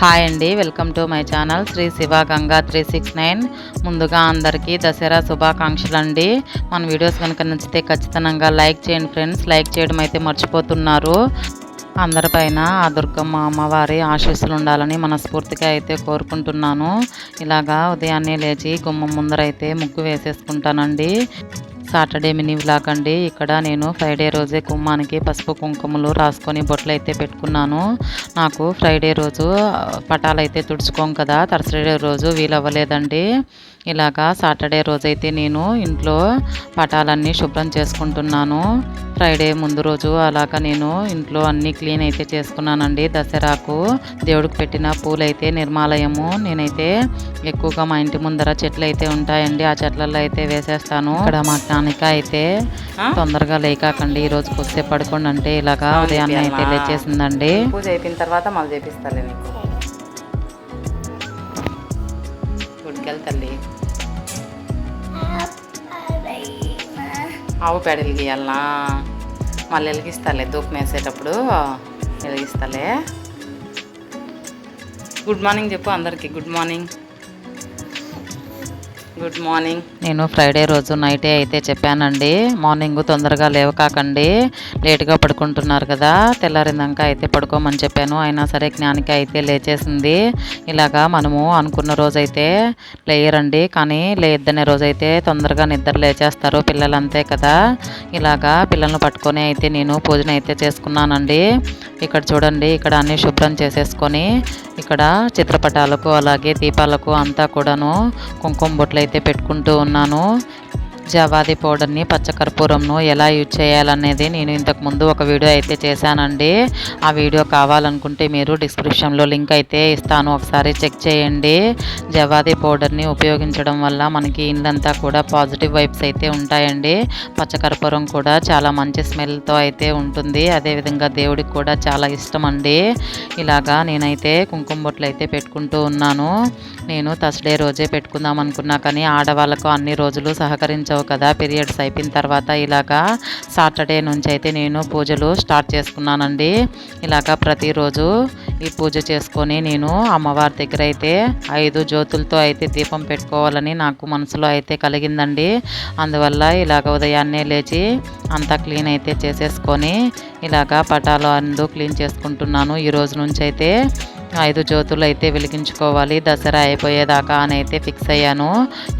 Hi అండి. Welcome to my channel Shri Shiva Ganga three six nine. ముందుగా అందరికీ దసరా శుభాకాంక్షలు అండి మన వీడియోస్ కనుక నచ్చితే ఖచ్చితంగా లైక్ చేయండి ఫ్రెండ్స్. లైక్ చేయడం అయితే మర్చిపోతున్నారు. అందరిపైన ఆ దుర్గమ్మ అమ్మవారి ఆశీస్సులు ఉండాలని మనస్ఫూర్తిగా అయితే కోరుకుంటున్నాను. ఇలాగా ఉదయాన్నే లేచి గుమ్మం ముందర అయితే ముగ్గు వేసేసుకుంటానండి. సాటర్డే మినీ వ్లాగ్ అండి. ఇక్కడ నేను ఫ్రైడే రోజే కుమ్మానికి పసుపు కుంకుమలు రాసుకొని బొట్లు అయితే పెట్టుకున్నాను. నాకు ఫ్రైడే రోజు పటాలు అయితే తుడుచుకోం కదా థర్స్డే రోజు వీలవ్వలేదండి. ఇలాగా సాటర్డే రోజైతే నేను ఇంట్లో పటాలన్నీ శుభ్రం చేసుకుంటున్నాను. ఫ్రైడే ముందు రోజు అలాగా నేను ఇంట్లో అన్నీ క్లీన్ అయితే చేసుకున్నానండి. దసరాకు దేవుడికి పెట్టిన పూలు అయితే నిర్మాలయము. నేనైతే ఎక్కువగా మా ఇంటి ముందర చెట్లు అయితే ఉంటాయండి. ఆ చెట్లలో అయితే వేసేస్తాను. ఇక్కడ మా జ్ఞానిక అయితే తొందరగా లేకాకండి. ఈ రోజు కొద్దిసేపు పడుకోండి అంటే ఇలాగా ఉదయాన్నే అయితే లేచేసిందండి. పూజ అయిపోయిన తర్వాత మళ్ళీ చేపిస్తాలే నీకు. తల్లి ఆవు పేడ వెలిగియాలనా మళ్ళీ వెలిగిస్తాలే ధూపం వేసేటప్పుడు వెలిగిస్తాలే. గుడ్ మార్నింగ్ చెప్పు అందరికీ గుడ్ మార్నింగ్ గుడ్ మార్నింగ్ నేను ఫ్రైడే రోజు నైటే అయితే చెప్పానండి మార్నింగ్ తొందరగా లేవకాకండి లేట్గా పడుకుంటున్నారు కదా తెల్లారిందాక అయితే పడుకోమని చెప్పాను. అయినా సరే జ్ఞానికి అయితే లేచేసింది. ఇలాగా మనము అనుకున్న రోజైతే లేయరండి. కానీ లేద్దనే రోజైతే తొందరగా నిద్ర లేచేస్తారు పిల్లలు అంతే కదా. ఇలాగా పిల్లల్ని పట్టుకొని అయితే నేను పూజన అయితే చేసుకున్నానండి. ఇక్కడ చూడండి ఇక్కడ అన్ని శుభ్రం చేసేసుకొని ఇక్కడ చిత్రపటాలకు అలాగే దీపాలకు అంతా కూడాను కుంకుమ బొట్లు అయితే పెట్టుకుంటూ ఉన్నాను. జవాది పౌడర్ని పచ్చకర్పూరంను ఎలా యూజ్ చేయాలనేది నేను ఇంతకు ముందు ఒక వీడియో అయితే చేశానండి. ఆ వీడియో కావాలనుకుంటే మీరు డిస్క్రిప్షన్లో లింక్ అయితే ఇస్తాను. ఒకసారి చెక్ చేయండి. జవాది పౌడర్ని ఉపయోగించడం వల్ల మనకి ఇల్లంతా కూడా పాజిటివ్ వైబ్స్ అయితే ఉంటాయండి. పచ్చకర్పూరం కూడా చాలా మంచి స్మెల్తో అయితే ఉంటుంది. అదేవిధంగా దేవుడికి కూడా చాలా ఇష్టం అండి ఇలాగా నేనైతే కుంకుమ బొట్లు అయితే పెట్టుకుంటూ ఉన్నాను. నేను థర్స్డే రోజే పెట్టుకుందాం అనుకున్నా కానీ ఆడవాళ్ళకు అన్ని రోజులు సహకరించవు కదా పీరియడ్స్ అయిపోయిన తర్వాత ఇలాగా సాటర్డే నుంచి అయితే నేను పూజలు స్టార్ట్ చేసుకున్నానండి. ఇలాగా ప్రతిరోజు ఈ పూజ చేసుకొని నేను అమ్మవారి దగ్గర అయితే ఐదు జ్యోతులతో అయితే దీపం పెట్టుకోవాలని నాకు మనసులో అయితే కలిగిందండి. అందువల్ల ఇలాగ ఉదయాన్నే లేచి అంతా క్లీన్ అయితే చేసేసుకొని ఇలాగా పటాలు అందు క్లీన్ చేసుకుంటున్నాను. ఈ రోజు నుంచి అయితే ఐదు జ్యోతులు అయితే వెలిగించుకోవాలి. దసరా అయిపోయేదాకా అని అయితే ఫిక్స్ అయ్యాను.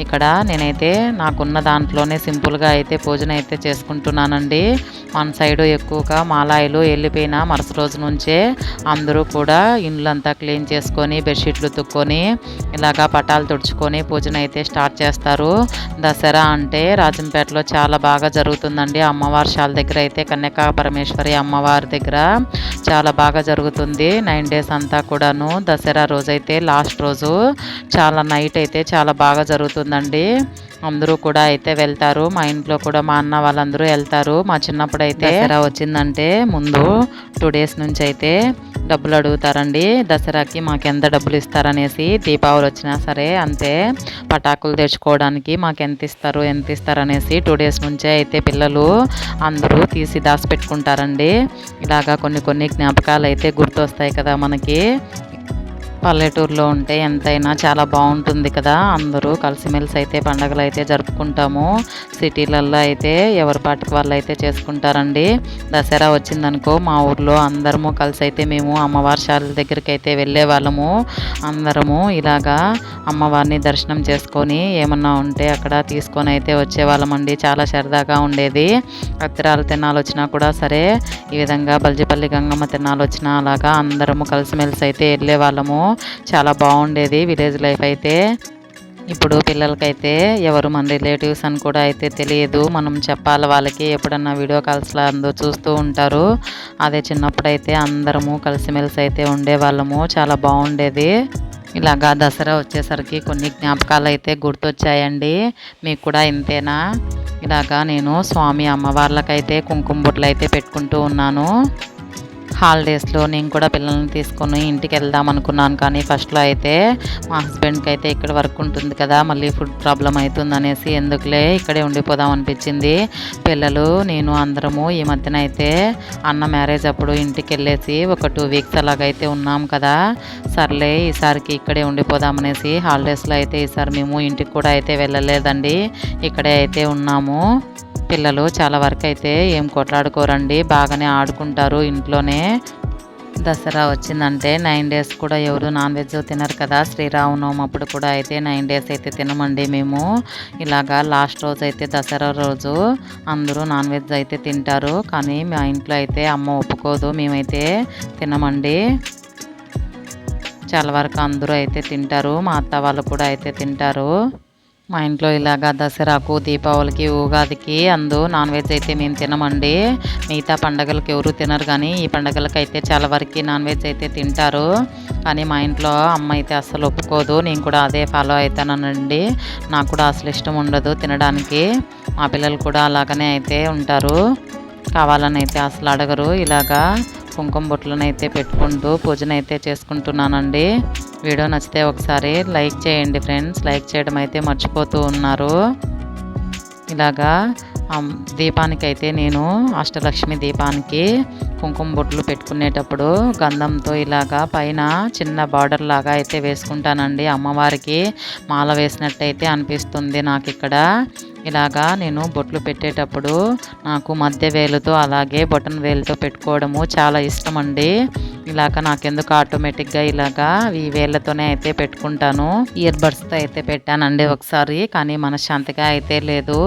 ఇక్కడ నేనైతే నాకున్న దాంట్లోనే సింపుల్గా అయితే పూజన అయితే చేసుకుంటున్నానండి. మన సైడు ఎక్కువగా మాలాయిలు వెళ్ళిపోయిన మరుసటి రోజు నుంచే అందరూ కూడా ఇండ్లంతా క్లీన్ చేసుకొని బెడ్షీట్లు తుక్కొని ఇలాగా పటాలు తుడుచుకొని పూజన అయితే స్టార్ట్ చేస్తారు. దసరా అంటే రాజంపేటలో చాలా బాగా జరుగుతుందండి. అమ్మవారి శాల దగ్గర అయితే కన్యకా పరమేశ్వరి అమ్మవారి దగ్గర చాలా బాగా జరుగుతుంది. నైన్ డేస్ అంతా కూడా కూడాను దసరా రోజైతే లాస్ట్ రోజు. చాలా నైట్ అయితే చాలా బాగా జరుగుతుందండి. అందరూ కూడా అయితే వెళ్తారు. మా ఇంట్లో కూడా మా అన్న వాళ్ళందరూ వెళ్తారు. మా చిన్నప్పుడు అయితే దసరా వచ్చిందంటే ముందు టూ డేస్ నుంచి అయితే డబ్బులు అడుగుతారండి. దసరాకి మాకు ఎంత డబ్బులు ఇస్తారనేసి దీపావళి వచ్చినా సరే అంతే. పటాకులు తెచ్చుకోవడానికి మాకు ఎంత ఇస్తారు ఎంత ఇస్తారు అనేసి టూ డేస్ నుంచే అయితే పిల్లలు అందరూ తీసి దాచిపెట్టుకుంటారండి. ఇలాగా కొన్ని కొన్ని జ్ఞాపకాలు అయితే గుర్తొస్తాయి కదా మనకి. పల్లెటూరులో ఉంటే ఎంతైనా చాలా బాగుంటుంది కదా. అందరూ కలిసిమెలిసి అయితే పండగలు అయితే జరుపుకుంటాము. సిటీలలో అయితే ఎవరి పాటికి వాళ్ళు అయితే చేసుకుంటారండి. దసరా వచ్చిందనుకో మా ఊర్లో అందరము కలిసి అయితే మేము అమ్మవారి శాల దగ్గరికి అయితే వెళ్ళే వాళ్ళము. అందరము ఇలాగా అమ్మవారిని దర్శనం చేసుకొని ఏమన్నా ఉంటే అక్కడ తీసుకొని అయితే వచ్చేవాళ్ళమండి చాలా సరదాగా ఉండేది. అత్తరాలు తినాలి వచ్చినా కూడా సరే ఈ విధంగా బల్జిపల్లి గంగమ్మ తినాలి వచ్చినా అలాగా అందరము కలిసిమెలిసి అయితే వెళ్ళే వాళ్ళము. చాలా బాగుండేది విలేజ్ లైఫ్ అయితే. ఇప్పుడు పిల్లలకైతే ఎవరు మన రిలేటివ్స్ అని కూడా అయితే తెలియదు. మనం చెప్పాలి వాళ్ళకి ఎప్పుడన్నా వీడియో కాల్స్లో అందరూ చూస్తూ ఉంటారు. అదే చిన్నప్పుడు అయితే అందరము కలిసిమెలిసి అయితే ఉండేవాళ్ళము. చాలా బాగుండేది. ఇలాగా దసరా వచ్చేసరికి కొన్ని జ్ఞాపకాలు అయితే గుర్తొచ్చాయండి. మీకు కూడా ఇంతేనా? ఇలాగా నేను స్వామి అమ్మవార్లకైతే కుంకుమ బొట్లు అయితే పెట్టుకుంటూ ఉన్నాను. హాలిడేస్లో నేను కూడా పిల్లల్ని తీసుకొని ఇంటికి వెళ్దాం అనుకున్నాను. కానీ ఫస్ట్లో అయితే మా హస్బెండ్కి అయితే ఇక్కడ వర్క్ ఉంటుంది కదా మళ్ళీ ఫుడ్ ప్రాబ్లం అవుతుంది అనేసి ఎందుకులే ఇక్కడే ఉండిపోదాం అనిపించింది. పిల్లలు నేను అందరము ఈ మధ్యన అయితే అన్న మ్యారేజ్ అప్పుడు ఇంటికి వెళ్ళేసి ఒక టూ వీక్స్ అలాగైతే ఉన్నాం కదా సర్లే ఈసారికి ఇక్కడే ఉండిపోదామనేసి హాలిడేస్లో అయితే ఈసారి మేము ఇంటికి కూడా అయితే వెళ్ళలేదండి ఇక్కడే అయితే ఉన్నాము. పిల్లలు చాలా వరకు అయితే ఏం కొట్లాడుకోరండి బాగానే ఆడుకుంటారు ఇంట్లోనే. దసరా వచ్చిందంటే నైన్ డేస్ కూడా ఎవరు నాన్ వెజ్ తినరు కదా శ్రీరామనవమి అప్పుడు కూడా అయితే నైన్ డేస్ అయితే తినమండి మేము. ఇలాగా లాస్ట్ రోజు అయితే దసరా రోజు అందరూ నాన్ వెజ్ అయితే తింటారు కానీ మా ఇంట్లో అయితే అమ్మ ఒప్పుకోదు మేమైతే తినమండి. చాలా వరకు అందరూ అయితే తింటారు మా అత్త వాళ్ళు కూడా అయితే తింటారు. మా ఇంట్లో ఇలాగా దసరాకు దీపావళికి ఉగాదికి అందు నాన్ వెజ్ అయితే మేము తినమండి. మిగతా పండగలకు ఎవరు తినరు కానీ ఈ పండగలకు అయితే చాలా వరకు నాన్ వెజ్ అయితే తింటారు. కానీ మా ఇంట్లో అమ్మ అయితే అస్సలు ఒప్పుకోదు. నేను కూడా అదే ఫాలో అవుతానండి నాకు కూడా అసలు ఇష్టం ఉండదు తినడానికి. మా పిల్లలు కూడా అలాగనే అయితే ఉంటారు. కావాలని అయితే అసలు అడగరు ఇలాగా. కుంకుమ బొట్లను అయితే పెట్టుకుంటూ పూజను అయితే చేసుకుంటున్నానండి. వీడియో నచ్చితే ఒకసారి లైక్ చేయండి ఫ్రెండ్స్. లైక్ చేయడం అయితే మర్చిపోతూ ఉన్నారు. ఇలాగా దీపానికి దీపానికైతే నేను అష్టలక్ష్మి దీపానికి కుంకుమ బొట్లు పెట్టుకునేటప్పుడు గంధంతో ఇలాగా పైన చిన్న బార్డర్ లాగా అయితే వేసుకుంటానండి. అమ్మవారికి మాల వేసినట్టయితే అనిపిస్తుంది నాకు ఇక్కడ ఇలాగా నేను బొట్లు పెట్టేటప్పుడు నాకు మధ్య వేలుతో అలాగే బొటన్ వేలుతో పెట్టుకోవడము చాలా ఇష్టం అండి ఇలాగ నాకెందుకు ఆటోమేటిక్గా ఇలాగా ఈ వేళ్ళతోనే అయితే పెట్టుకుంటాను. ఇయర్ బడ్స్తో అయితే పెట్టానండి ఒకసారి కానీ మనశ్శాంతిగా అయితే లేదు.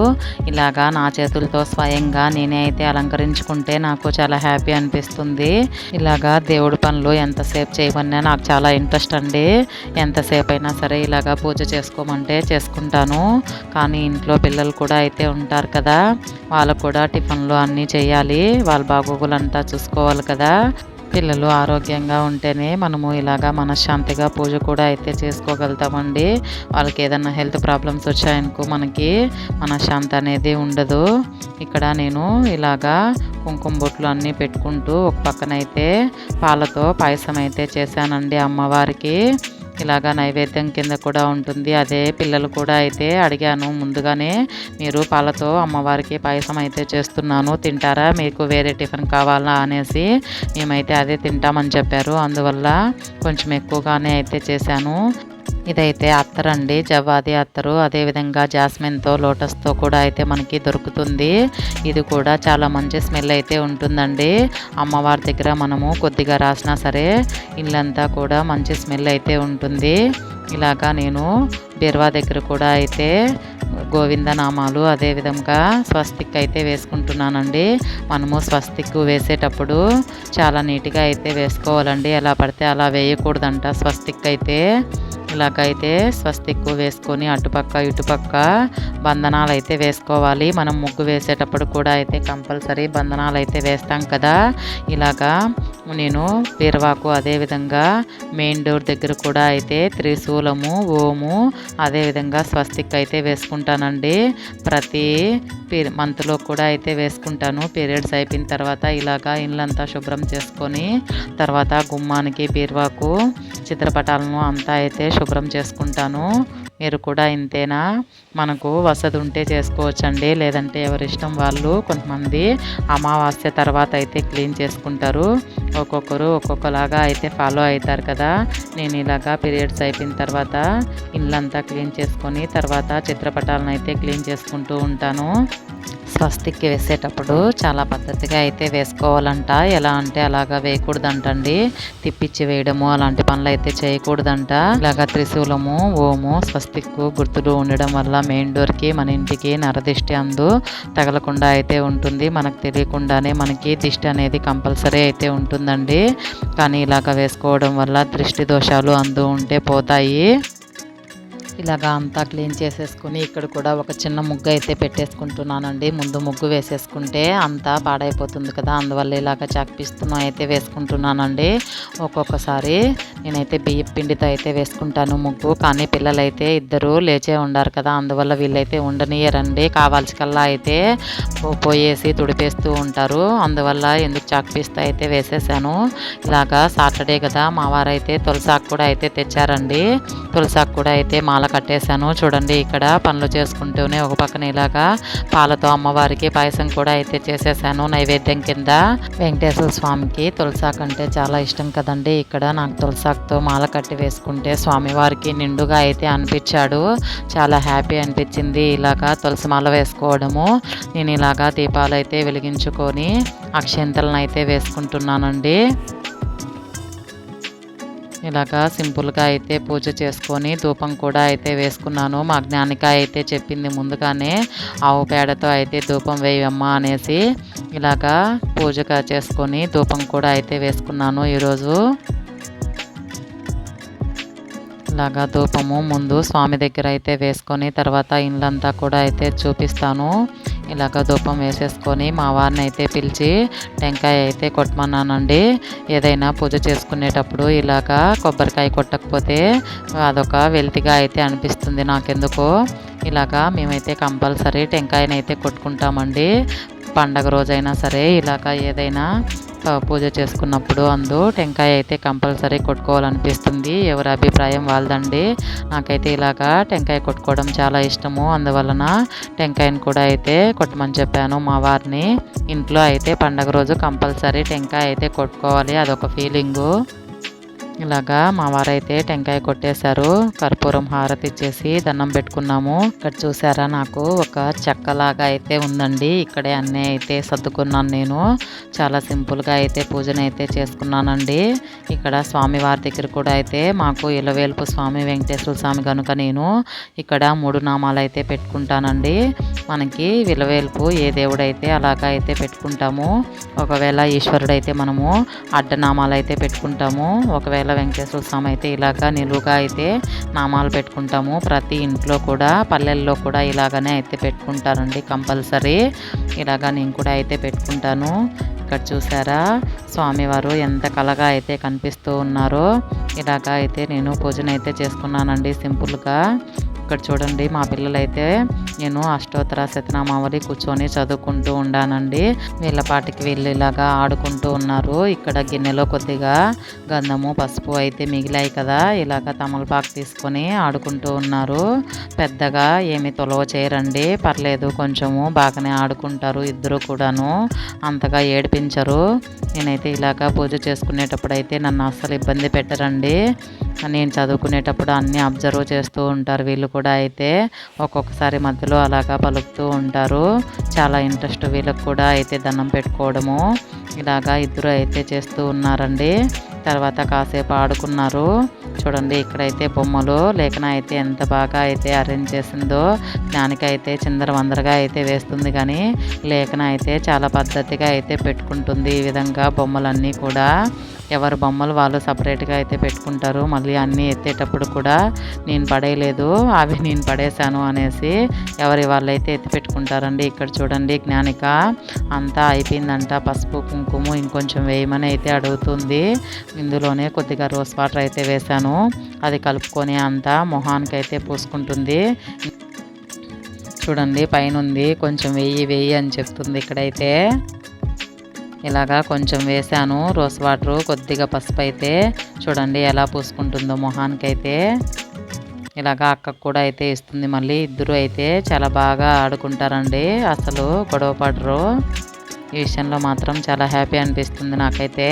ఇలాగా నా చేతులతో స్వయంగా నేనే అయితే అలంకరించుకుంటే నాకు చాలా హ్యాపీ అనిపిస్తుంది. ఇలాగా దేవుడి పనులు ఎంతసేపు చేయమన్నా నాకు చాలా ఇంట్రెస్ట్ అండి. ఎంతసేపు అయినా సరే ఇలాగా పూజ చేసుకోమంటే చేసుకుంటాను. కానీ ఇంట్లో పిల్లలు కూడా అయితే ఉంటారు కదా. వాళ్ళకు కూడా టిఫిన్లు అన్నీ చేయాలి. వాళ్ళ బాగోగులంతా చూసుకోవాలి కదా. పిల్లలు ఆరోగ్యంగా ఉంటేనే మనము ఇలాగా మనశ్శాంతిగా పూజ కూడా అయితే చేసుకోగలుగుతామండి. వాళ్ళకి ఏదైనా హెల్త్ ప్రాబ్లమ్స్ వచ్చాయనుకో మనకి మనశ్శాంతి అనేది ఉండదు. ఇక్కడ నేను ఇలాగా కుంకుమ బొట్లు అన్నీ పెట్టుకుంటూ ఒక పక్కన అయితే పాలతో పాయసం అయితే చేశానండి అమ్మవారికి. ఇలాగా నైవేద్యం కింద కూడా ఉంటుంది. అదే పిల్లలు కూడా అయితే అడిగాను. ముందుగానే మీరు పాలతో అమ్మవారికి పాయసం అయితే చేస్తున్నాను. తింటారా? మీకు వేరే టిఫిన్ కావాలా? అనేసి మేమైతే అదే తింటామని చెప్పారు. అందువల్ల కొంచెం ఎక్కువగానే అయితే చేశాను. ఇదైతే అత్తరండి జవాది అత్తరు అదేవిధంగా జాస్మిన్తో లోటస్తో కూడా అయితే మనకి దొరుకుతుంది. ఇది కూడా చాలా మంచి స్మెల్ అయితే ఉంటుందండి. అమ్మవారి దగ్గర మనము కొద్దిగా రాసినా సరే ఇల్లంతా కూడా మంచి స్మెల్ అయితే ఉంటుంది. ఇలాగా నేను బీర్వా దగ్గర కూడా అయితే గోవింద నామాలు అదేవిధంగా స్వస్తిక్ అయితే వేసుకుంటున్నానండి. మనము స్వస్తిక్ వేసేటప్పుడు చాలా నీట్గా అయితే వేసుకోవాలండి. ఎలా పడితే అలా వేయకూడదంట స్వస్తిక్ అయితే. ఇలాగైతే స్వస్తిక్ వేసుకొని అటుపక్క ఇటుపక్క బంధనాలు అయితే వేసుకోవాలి. మనం ముగ్గు వేసేటప్పుడు కూడా అయితే కంపల్సరీ బంధనాలు అయితే వేస్తాం కదా. ఇలాగా నేను బీరవాకు అదేవిధంగా మెయిన్ డోర్ దగ్గర కూడా అయితే త్రిశూలము ఓము అదేవిధంగా స్వస్తిక్ అయితే వేసుకుంటానండి. ప్రతి మంత్లో కూడా అయితే వేసుకుంటాను. పీరియడ్స్ అయిపోయిన తర్వాత ఇలాగా ఇల్లంతా శుభ్రం చేసుకొని తర్వాత గుమ్మానికి బీరువాకు చిత్రపటాలను అంతా అయితే శుభ్రం చేసుకుంటాను. మీరు కూడా ఇంతేనా? మనకు వసతి ఉంటే చేసుకోవచ్చండి. లేదంటే ఎవరి ఇష్టం వాళ్ళు కొంతమంది అమావాస్య తర్వాత అయితే క్లీన్ చేసుకుంటారు. ఒక్కొక్కరు ఒక్కొక్కలాగా అయితే ఫాలో అవుతారు కదా. నేను ఇలాగా పీరియడ్స్ అయిపోయిన తర్వాత ఇల్లంతా క్లీన్ చేసుకొని తర్వాత చిత్రపటాలను అయితే క్లీన్ చేసుకుంటూ ఉంటాను. స్వస్తికి వేసేటప్పుడు చాలా పద్ధతిగా అయితే వేసుకోవాలంట. ఎలా అంటే అలాగా వేయకూడదంటండి. తిప్పిచ్చి వేయడము అలాంటి పనులు అయితే చేయకూడదంట. ఇలాగా త్రిశూలము ఓము స్వస్తిక్ గుర్తులు ఉండడం వల్ల మెయిన్ డోర్కి మన ఇంటికి నరదిష్టి అందు తగలకుండా అయితే ఉంటుంది. మనకు తెలియకుండానే మనకి దిష్టి అనేది కంపల్సరీ అయితే ఉంటుందండి. కానీ ఇలాగ వేసుకోవడం వల్ల దృష్టి దోషాలు అందు ఉంటే పోతాయి. ఇలాగా అంతా క్లీన్ చేసేసుకుని ఇక్కడ కూడా ఒక చిన్న ముగ్గు అయితే పెట్టేసుకుంటున్నానండి. ముందు ముగ్గు వేసేసుకుంటే అంతా పాడైపోతుంది కదా అందువల్ల ఇలాగ చాక్పిస్తున్నా అయితే వేసుకుంటున్నానండి. ఒక్కొక్కసారి నేనైతే బియ్య పిండితో అయితే వేసుకుంటాను ముగ్గు కానీ పిల్లలైతే ఇద్దరు లేచే ఉండారు కదా అందువల్ల వీళ్ళైతే ఉండనియరండి. కావాల్సికల్లా అయితే పో- పోయేసి తుడిపేస్తూ ఉంటారు. అందువల్ల ఎందుకు చాక్పీస్తో అయితే వేసేసాను. ఇలాగా సాటర్డే కదా మా వారైతే తులసాకు కూడా అయితే తెచ్చారండి. తులసాకు కూడా అయితే మాల కట్టేశాను. చూడండి ఇక్కడ పనులు చేసుకుంటూనే ఒక పక్కన ఇలాగా పాలతో అమ్మవారికి పాయసం కూడా అయితే చేసేసాను నైవేద్యం కింద. వెంకటేశ్వర స్వామికి తులసాకు అంటే చాలా ఇష్టం కదండి. ఇక్కడ నాకు తులసాకుతో మాల కట్టి వేసుకుంటే స్వామివారికి నిండుగా అయితే అనిపించాడు. చాలా హ్యాపీ అనిపించింది ఇలాగా తులసి మాల వేసుకోవడము. నేను ఇలాగా దీపాలు అయితే వెలిగించుకొని అక్షంతలను అయితే వేసుకుంటున్నానండి. ఇలాగా సింపుల్గా అయితే పూజ చేసుకొని ధూపం కూడా అయితే వేసుకున్నాను. మా జ్ఞానిక అయితే చెప్పింది ముందుగానే ఆవు పేడతో అయితే ధూపం వేయమ్మా అనేసి ఇలాగా పూజగా చేసుకొని ధూపం కూడా అయితే వేసుకున్నాను ఈరోజు. ఇలాగా ధూపము ముందు స్వామి దగ్గర అయితే వేసుకొని తర్వాత ఇండ్లంతా కూడా అయితే చూపిస్తాను. ఇలాగ ధూపం వేసేసుకొని మా వారిని అయితే పిలిచి టెంకాయ అయితే కొట్టమన్నానండి. ఏదైనా పూజ చేసుకునేటప్పుడు ఇలాగా కొబ్బరికాయ కొట్టకపోతే అదొక వెల్తిగా అయితే అనిపిస్తుంది నాకెందుకో. ఇలాగా మేమైతే కంపల్సరీ టెంకాయనైతే కొట్టుకుంటామండి. పండగ రోజైనా సరే ఇలాగ ఏదైనా పూజ చేసుకున్నప్పుడు అందు టెంకాయ అయితే కంపల్సరీ కొట్టుకోవాలనిపిస్తుంది. ఎవరి అభిప్రాయం వాళ్ళదండి. నాకైతే ఇలాగా టెంకాయ కొట్టుకోవడం చాలా ఇష్టము. అందువలన టెంకాయని కూడా అయితే కొట్టమని చెప్పాను మా వారిని. ఇంట్లో అయితే పండగ రోజు కంపల్సరీ టెంకాయ అయితే కొట్టుకోవాలి. అదొక ఫీలింగు. ఇలాగా మా వారైతే టెంకాయ కొట్టేశారు. కర్పూరం హారతి ఇచ్చేసి దండం పెట్టుకున్నాము. ఇక్కడ చూసారా నాకు ఒక చెక్కలాగా అయితే ఉందండి. ఇక్కడే అన్నీ అయితే సర్దుకున్నాను నేను. చాలా సింపుల్గా అయితే పూజను అయితే చేసుకున్నానండి. ఇక్కడ స్వామి వారి దగ్గర కూడా అయితే మాకు ఇలవేల్పు స్వామి వెంకటేశ్వర స్వామి కనుక నేను ఇక్కడ మూడు నామాలు అయితే పెట్టుకుంటానండి. మనకి విలవేల్పు ఏ దేవుడైతే అలాగా అయితే పెట్టుకుంటాము. ఒకవేళ ఈశ్వరుడు అయితే మనము అడ్డనామాలు అయితే పెట్టుకుంటాము. ఒకవేళ వెంకటేశ్వర స్వామి అయితే ఇలాగా నిలువుగా అయితే నామాలు పెట్టుకుంటాము. ప్రతి ఇంట్లో కూడా పల్లెల్లో కూడా ఇలాగనే అయితే పెట్టుకుంటారండి కంపల్సరీ. ఇలాగా నేను కూడా అయితే పెట్టుకుంటాను. ఇక్కడ చూసారా? స్వామివారు ఎంత కలగా అయితే కనిపిస్తూ ఉన్నారో ఇలాగ అయితే నేను పూజనైతే చేసుకున్నానండి సింపుల్గా. ఇక్కడ చూడండి మా పిల్లలైతే నేను అష్టోత్తర శతనామావళి కూర్చొని చదువుకుంటూ ఉండానండి. వీళ్ళ పాటికి వీళ్ళు ఇలాగా ఆడుకుంటూ ఉన్నారు. ఇక్కడ గిన్నెలో కొద్దిగా గంధము పసుపు అయితే మిగిలాయి కదా ఇలాగ తమలపాకు తీసుకొని ఆడుకుంటూ ఉన్నారు. పెద్దగా ఏమి తొలవ చేయరండి. పర్లేదు కొంచెము బాగానే ఆడుకుంటారు ఇద్దరు కూడాను. అంతగా ఏడిపించరు. నేనైతే ఇలాగా పూజ చేసుకునేటప్పుడు అయితే నన్ను అస్సలు ఇబ్బంది పెట్టరండి. నేను చదువుకునేటప్పుడు అన్నీ అబ్జర్వ్ చేస్తూ ఉంటారు వీళ్ళు కూడా అయితే. ఒక్కొక్కసారి మధ్యలో అలాగా పలుకుతూ ఉంటారు. చాలా ఇంట్రెస్ట్ వీళ్ళకి కూడా అయితే దండం పెట్టుకోవడము. ఇలాగా ఇద్దరు అయితే చేస్తూ ఉన్నారండి. తర్వాత కాసేపు ఆడుకున్నారు. చూడండి ఇక్కడైతే బొమ్మలు లేఖన అయితే ఎంత బాగా అయితే అరేంజ్ చేసిందో జ్ఞానిక అయితే చిందర వందరగా అయితే వేస్తుంది కానీ లేఖన అయితే చాలా పద్ధతిగా అయితే పెట్టుకుంటుంది ఈ విధంగా బొమ్మలన్నీ కూడా. ఎవరి బొమ్మలు వాళ్ళు సపరేట్గా అయితే పెట్టుకుంటారు. మళ్ళీ అన్నీ ఎత్తేటప్పుడు కూడా నేను పడేయలేదు అవి నేను పడేశాను అనేసి ఎవరి వాళ్ళైతే ఎత్తి పెట్టుకుంటారండి ఇక్కడ చూడండి జ్ఞానిక అంతా అయిపోయిందంట. పసుపు కుంకుమ ఇంకొంచెం వేయమని అయితే అడుగుతుంది. ఇందులోనే కొద్దిగా రోస్ వాటర్ అయితే వేశాను. అది కలుపుకొని అంతా మొహానికి అయితే పూసుకుంటుంది. చూడండి పైన ఉంది కొంచెం వెయ్యి వెయ్యి అని చెప్తుంది ఇక్కడైతే. ఇలాగా కొంచెం వేసాను రోస్ వాటర్ కొద్దిగా పసుపు అయితే చూడండి ఎలా పూసుకుంటుందో మొహానికి అయితే ఇలాగా అక్కకు కూడా అయితే ఇస్తుంది మళ్ళీ. ఇద్దరు అయితే చాలా బాగా ఆడుకుంటారండి. అసలు గొడవ పడరు. ఈ విషయంలో మాత్రం చాలా హ్యాపీ అనిపిస్తుంది నాకైతే.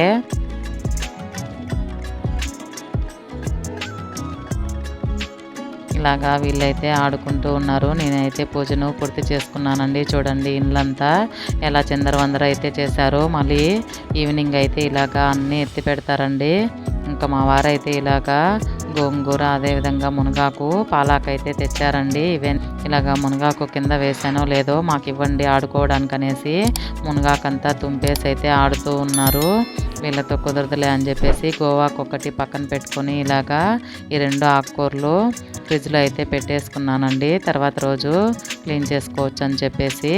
ఇలాగా వీళ్ళైతే ఆడుకుంటూ ఉన్నారు. నేనైతే పూజను పూర్తి చేసుకున్నానండి. చూడండి ఇళ్ళంతా ఎలా చిందరవందర అయితే చేశారో మళ్ళీ ఈవినింగ్ అయితే ఇలాగా అన్నీ ఎత్తి పెడతారండి. ఇంకా మా వారైతే ఇలాగా గోంగూర అదేవిధంగా మునగాకు పాలాకైతే తెచ్చారండి. ఇవే ఇలాగా మునగాకు కింద వేసానో లేదో మాకు ఇవ్వండి ఆడుకోవడానికి అనేసి మునగాకంతా తుంపేసి అయితే ఆడుతూ ఉన్నారు. వీళ్ళతో కుదరదులే అని చెప్పేసి గోవాకు ఒకటి పక్కన పెట్టుకొని ఇలాగా ఈ రెండు ఆకుకూరలు ఫ్రిడ్జ్లో అయితే పెట్టేసుకున్నానండి. తర్వాత రోజు క్లీన్ చేసుకోవచ్చు అని చెప్పేసి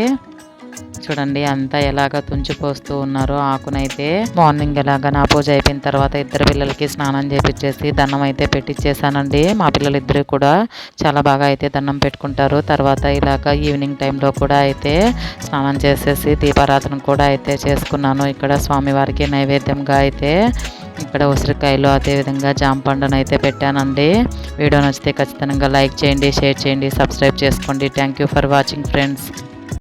చూడండి అంతా ఎలాగ తుంచిపోస్తూ ఉన్నారో ఆకునైతే. మార్నింగ్ ఎలాగ నా పూజ అయిపోయిన తర్వాత ఇద్దరు పిల్లలకి స్నానం చేపించేసి దండం అయితే పెట్టించేసానండి మా పిల్లలిద్దరూ కూడా చాలా బాగా అయితే దండం పెట్టుకుంటారు. తర్వాత ఇలాగ ఈవినింగ్ టైంలో కూడా అయితే స్నానం చేసేసి దీపారాధన కూడా అయితే చేసుకున్నాను. ఇక్కడ స్వామివారికి నైవేద్యంగా అయితే ఇక్కడ ఉసిరికాయలు అదేవిధంగా జాంపండును అయితే పెట్టానండి. వీడియో నచ్చితే ఖచ్చితంగా లైక్ చేయండి షేర్ చేయండి సబ్స్క్రైబ్ చేసుకోండి. Thank you for watching friends.